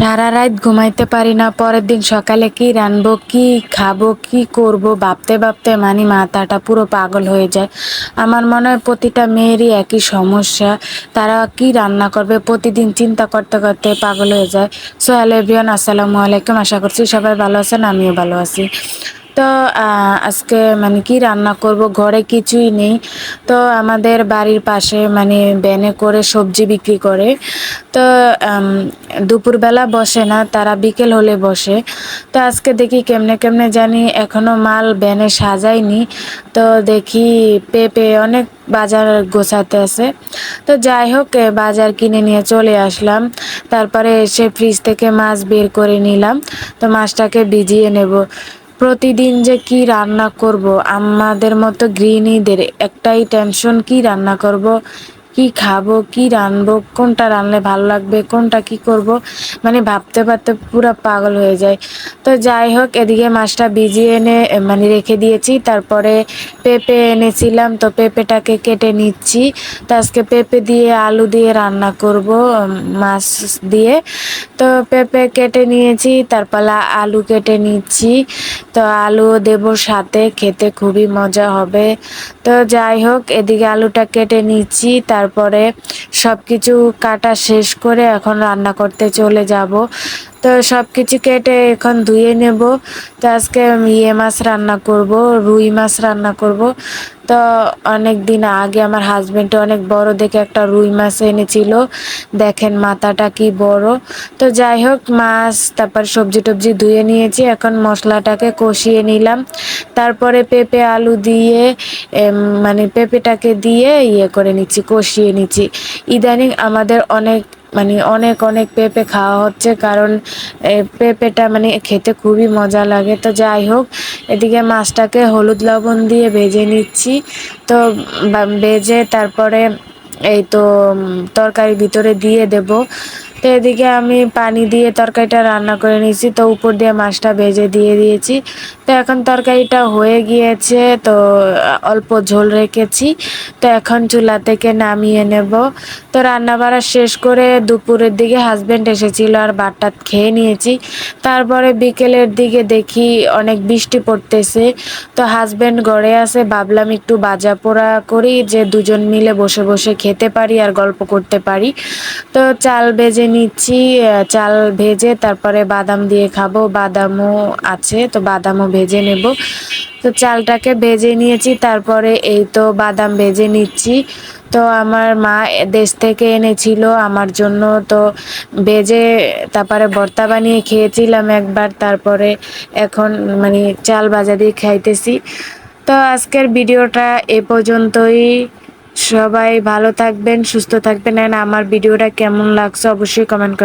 সারা রাত ঘুমাইতে পারি না, পরের দিন সকালে কি রানবো, কি খাব, কি করব, ভাবতে ভাবতে মানে মাথাটা পুরো পাগল হয়ে যায়। আমার মনে হয় প্রতিটা মেয়েরই একই সমস্যা, তারা কি রান্না করবে, প্রতিদিন চিন্তা করতে করতে পাগল হয়ে যায়। সো হ্যালো আসসালামু আলাইকুম, আশা করছি সবাই ভালো আছেন, আমিও ভালো আছি। তো আজকে মানে কি রান্না করব? ঘরে কিছুই নেই। তো আমাদের বাড়ির পাশে মানে ব্যানে করে সবজি বিক্রি করে। তো দুপুরবেলা বসে না, তারা বিকেল হলে বসে। তো আজকে দেখি কেমনে কেমনে জানি এখনও মাল ব্যানে সাজায়নি। তো দেখি পেঁপে অনেক বাজার গোছাতে আছে। তো যাই হোক বাজার কিনে নিয়ে চলে আসলাম। তারপরে এসে ফ্রিজ থেকে মাছ বের করে নিলাম। তো মাছটাকে ভিজিয়ে নেব। প্রতিদিন যে কি রান্না করব? আমাদের মতো গৃহিণীদের একটাই টেনশন কি রান্না করব? কি খাব, কি রানবো কোনটা রানলে ভালো লাগবে, কোনটা কি করব মানে ভাবতে ভাবতে পুরো পাগল হয়ে যায়। তো যাই হোক, এদিকে মাছটা ভিজিয়ে এনে মানে রেখে দিয়েছি। তারপরে পেঁপে এনেছিলাম, তো পেঁপেটাকে কেটে নিচ্ছি। তো আজকে পেঁপে দিয়ে আলু দিয়ে রান্না করব মাছ দিয়ে। তো পেঁপে কেটে নিয়েছি, তারপর আলু কেটে নিচ্ছি। তো আলু দেব সাথে, খেতে খুবই মজা হবে। তো যাই হোক, এদিকে আলুটা কেটে নিচ্ছি তারপরে সব কিছু কাটা শেষ করে এখন রান্না করতে চলে যাব। তো সব কিছু কেটে এখন ধুয়ে নেব। তো আজকে ইয়ে মাছ রান্না করব, রুই মাছ রান্না করব। তো অনেক দিন আগে আমার হাজব্যান্ড অনেক বড় দেখে একটা রুই মাছ এনেছিল। দেখেন মাথাটা কি বড়। তো যাই হোক, মাছ, তারপর সবজি টবজি ধুয়ে নিয়েছি। এখন মশলাটাকে কষিয়ে নিলাম। তারপরে পেঁপে, আলু দিয়ে মানে পেঁপেটাকে দিয়ে ইয়ে করে নিচ্ছি, কষিয়ে নিচ্ছি। ইদানিং আমাদের অনেক মানে অনেক অনেক পেঁপে খাওয়া হচ্ছে কারণ পেঁপেটা মানে খেতে খুবই মজা লাগে। তো যাই হোক, এদিকে মাছটাকে হলুদ লবণ দিয়ে ভেজে নিচ্ছি। তো ভেজে তারপরে এই তো তরকারির ভিতরে দিয়ে দেব। তো এদিকে আমি পানি দিয়ে তরকারিটা রান্না করে নিয়েছি। তো উপর দিয়ে মাছটা ভেজে দিয়ে দিয়েছি। তো এখন তরকারিটা হয়ে গিয়েছে, তো অল্প ঝোল রেখেছি। তো এখন চুলা থেকে নামিয়ে নেব। তো রান্না বাড়া শেষ করে দুপুরের দিকে হাজব্যান্ড এসেছিল আর বাটটা খেয়ে নিয়েছি। তারপরে বিকেলের দিকে দেখি অনেক বৃষ্টি পড়তেছে। তো হাজব্যান্ড ঘরে আছে, ভাবলাম একটু বাজা পোড়া করি, যে দুজন মিলে বসে বসে খেতে পারি আর গল্প করতে পারি। তো চাল ভেজে নিচ্ছি চাল ভেজে তারপরে বাদাম দিয়ে খাব। বাদামও আছে, তো বাদামও ভেজে নেব। তো চালটাকে ভেজে নিয়েছি, তারপরে এই তো বাদাম ভেজে নিচ্ছি। তো আমার মা দেশ থেকে এনেছিল, আমার জন্য তো ভেজে তারপরে ভর্তা বানিয়ে খেয়েছিলাম একবার, তারপরে এখন মানে চাল ভাজা দিয়ে খাইতেছি। তো আজকের ভিডিওটা এ পর্যন্তই। সবাই ভালো থাকবেন, সুস্থ থাকবেন আমার ভিডিওটা কেমন লাগছে অবশ্যই কমেন্ট